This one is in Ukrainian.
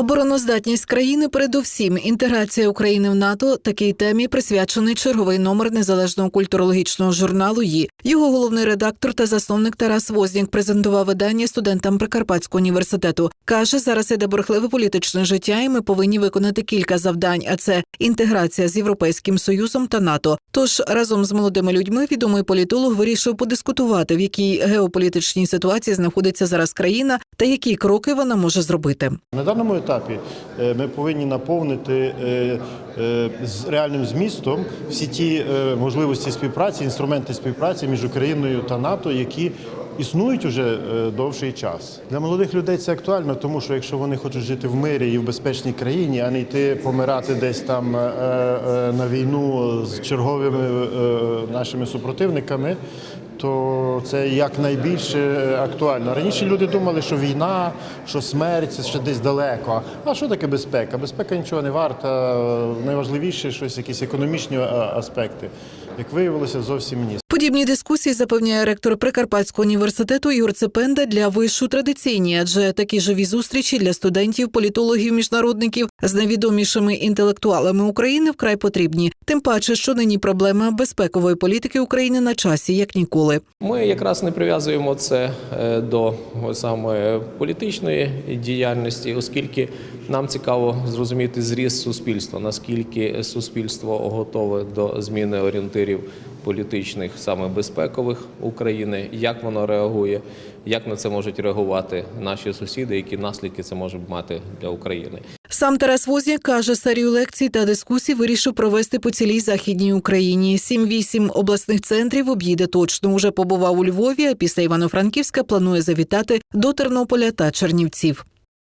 Обороноздатність країни передовсім інтеграція України в НАТО. Такій темі присвячений черговий номер незалежного культурологічного журналу «Ї». Його головний редактор та засновник Тарас Вознік презентував видання студентам Прикарпатського університету. каже, зараз іде бурхливе політичне життя, і ми повинні виконати кілька завдань. А це інтеграція з Європейським Союзом та НАТО. Тож разом з молодими людьми відомий політолог вирішив подискутувати, в якій геополітичній ситуації знаходиться зараз країна та які кроки вона може зробити. На даному етапі е, ми повинні наповнити е, е, з реальним змістом всі ті можливості співпраці, інструменти співпраці між Україною та НАТО, які існують уже довший час. Для молодих людей це актуально, тому що якщо вони хочуть жити в мирі і в безпечній країні, а не йти помирати десь там на війну з черговими нашими супротивниками. То це якнайбільше актуально. Раніше люди думали, що війна, що смерть це ще десь далеко. А що таке безпека? Безпека нічого не варта. Найважливіше щось, якісь економічні аспекти. Як виявилося, зовсім ні. Подібні дискусії запевняє ректор Прикарпатського університету Юр Цепенда для вишу традиційні, адже такі живі зустрічі для студентів, політологів, міжнародників з найвідомішими інтелектуалами України вкрай потрібні. Тим паче, що нині проблема безпекової політики України на часі, як ніколи. Ми якраз не прив'язуємо це е, до саме політичної діяльності, оскільки нам цікаво зрозуміти зріст суспільства, наскільки суспільство готове до зміни орієнтирів політичних, саме безпекових України, як воно реагує, як на це можуть реагувати наші сусіди, які наслідки це може мати для України. Сам Тарас Возняк каже, серію лекцій та дискусій вирішив провести по цілій західній Україні. Сім-вісім обласних центрів об'їде точно. Уже побував у Львові, а після Івано-Франківська планує завітати до Тернополя та Чернівців.